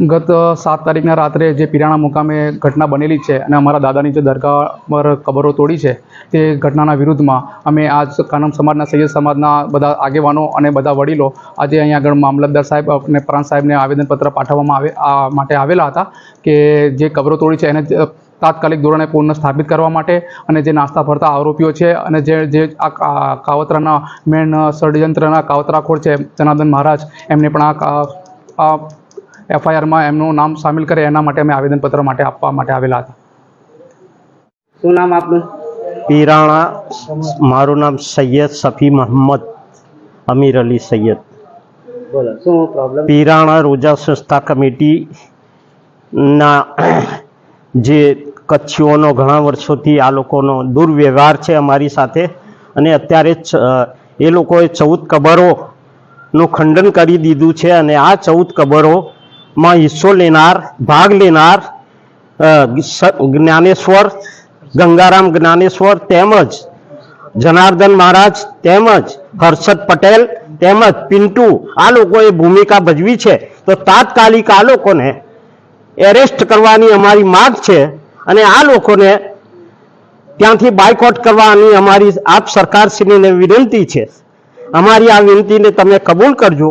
ગત સાત તારીખના રાત્રે જે પિરાણા મુકામે ઘટના બનેલી છે અને અમારા દાદાની જે દરગાહ પર કબરો તોડી છે, તે ઘટનાના વિરુદ્ધમાં અમે આજ કાનમ સમાજના, સૈયદ સમાજના બધા આગેવાનો અને બધા વડીલો આજે અહીંયા આગળ મામલતદાર સાહેબ અને પ્રાંત સાહેબને આવેદનપત્ર પાઠવવામાં આવે, આ માટે આવેલા હતા કે જે કબરો તોડી છે એને તાત્કાલિક ધોરણે પુનઃ સ્થાપિત કરવા માટે અને જે નાસ્તા ફરતા આરોપીઓ છે અને જે જે આ કાવતરાના મેન ષડયંત્રના કાવતરાખોર છે જનાર્દન મહારાજ, એમને પણ આ આ એફઆઈઆરમાં એમનું નામ સામેલ કરે એના માટે અમે આવેદનપત્ર માટે આપવા માટે આવેલા હતા. શું નામ આપનું? પીરાણા મારું નામ સૈયદ સફી મોહમ્મદ અમીર અલી સૈયદ. બોલો શું પ્રોબ્લેમ પીરાણા રોજા સંસ્થા કમિટીના જે કચ્છીઓનો ઘણા વર્ષોથી આ લોકોનો દુર્વ્યવહાર છે અમારી સાથે અને અત્યારે એ લોકોએ ચૌદ કબરોનું ખંડન કરી દીધું છે અને આ ચૌદ કબરોમાં હિસ્સો લેનાર ભાગ લેનાર જ્ઞાનેશ્વર ગંગારામ જ્ઞાનેશ્વર તેમજ જનાર્દન મહારાજ તેમજ હર્ષદ પટેલ તેમજ પિન્ટુ આ લોકોએ ભૂમિકા ભજવી છે. તો તાત્કાલિક આ લોકોને એરેસ્ટ કરવાની અમારી માંગ છે અને આ લોકોને ત્યાંથી બાયકોટ કરવાની અમારી આપ સરકારશ્રીને વિનંતી છે. અમારી આ વિનંતીને તમે કબૂલ કરજો.